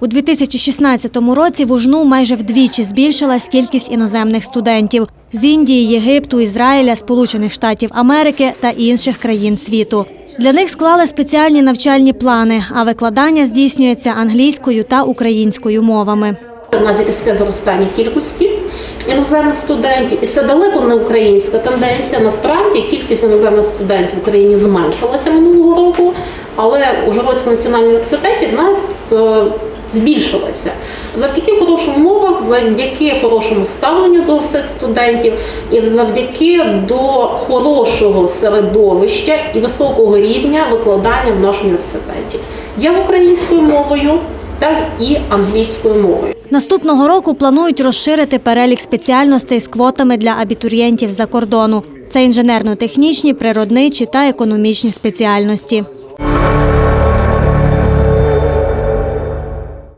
У 2016 році в УЖНУ майже вдвічі збільшилась кількість іноземних студентів з Індії, Єгипту, Ізраїля, Сполучених Штатів Америки та інших країн світу. Для них склали спеціальні навчальні плани, а викладання здійснюється англійською та українською мовами. У різке зростання кількості іноземних студентів, і це далеко не українська тенденція. Насправді кількість іноземних студентів в Україні зменшилася минулого року, але у Жородському національному університеті вона збільшилася. Завдяки хорошим мовам, завдяки хорошому ставленню до всіх студентів і завдяки до хорошого середовища і високого рівня викладання в нашому університеті. Як українською мовою, так і англійською мовою. Наступного року планують розширити перелік спеціальностей з квотами для абітурієнтів з-за кордону. Це інженерно-технічні, природничі та економічні спеціальності.